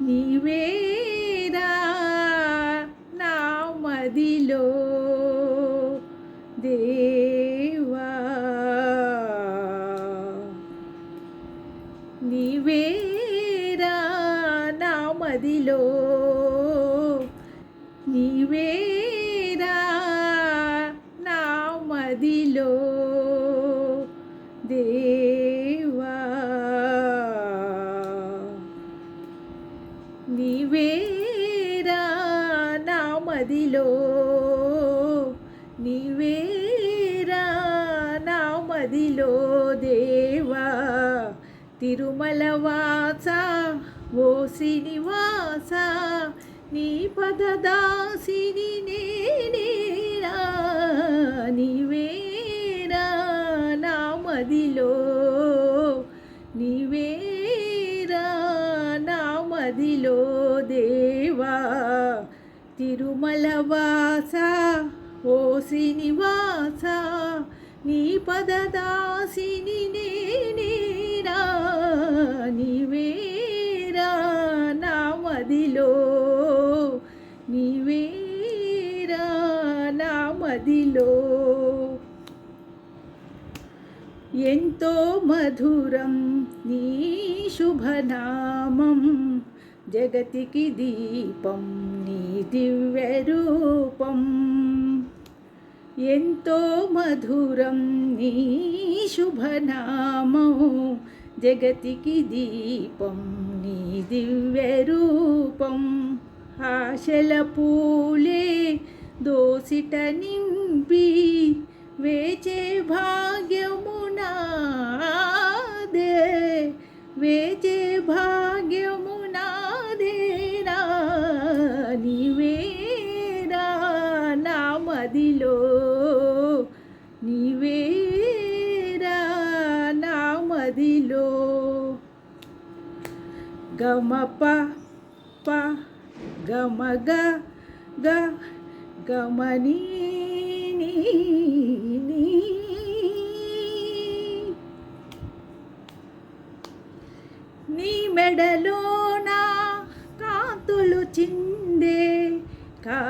నీవేరా నా మదిలో? దేవా నీవేరా నా మదిలో? నీవేరా నా మదిలో? నీవేరా నా మదిలో. నీవేరా నా మదిలో దేవా. తిరుమల వాస ఓ శ్రీనివాస నీ పదదాసి మదిలో దేవా తిరుమల వాస ఓ శ్రీనివాస నీ పదదాసిని నేనేరా నీవేరా నా మదిలో. నీవేరా నా మదిలో. ఎంతో మధురం నీ శుభనామం. జగతికి దీపం నీ దివ్య రూపం ఎంతో మధురం నీ శుభనామం. జగతికి దీపం నీ దివ్య రూపం ఆశల పూలే దోసిట నింపి వేచే భాగ్యమునాదే. వేచే నీవేరా నా మదిలో గమప ప గమ గ గమనీ నీ నీ. నీ మెడలోన కాంతులు చిందే కా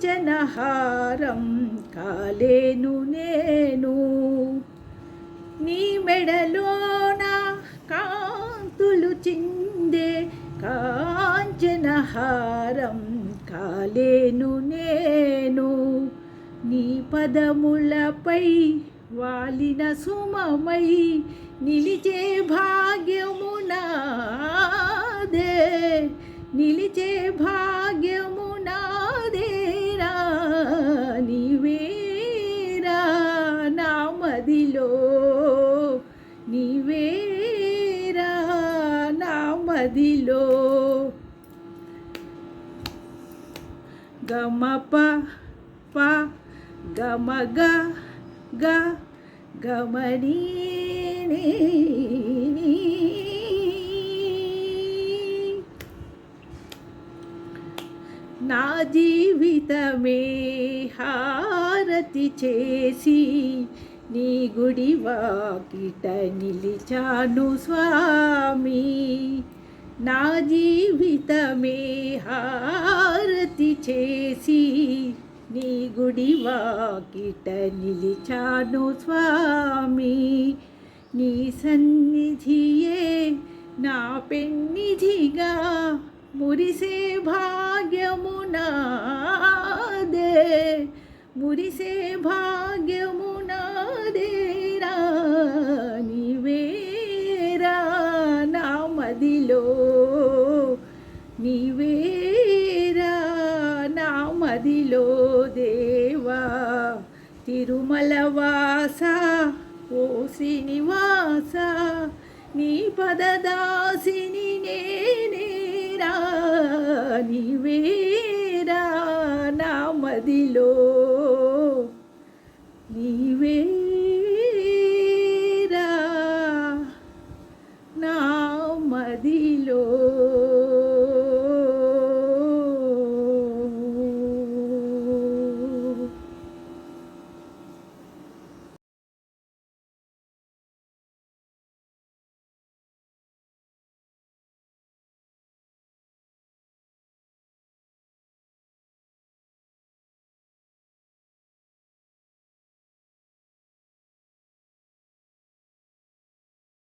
కాంచనహారం కాలేను నేను. నీ మెడలోన కాంతులు చిందే కాంచనహారం కాలేను నేను. నీ పదములపై వాలిన సుమమై నిలిచే భాగ్యమునాదే. నిలిచే భాగ్యము మదిలో గమప ప గమగ గ గమనీ నా జీవితమే హారతి చేసి నీ గుడి వాకిట నిలిచాను స్వామి. నా జీవితమే హారతి చేసి నీ గుడి వాకిట నిలిచాను స్వామి నీ సన్నిధియే నా పెన్నిధిగా మురిసే భాగ్యము నాదే మురిసే భాగ్యము నా మదిలో నీవేరా నా మదిలో దేవా? తిరుమల వాస ఓ శ్రీనివాస నీ పదదాసిని నేనేరా నీవేరా నా మదిలో నీవే నా మదిలో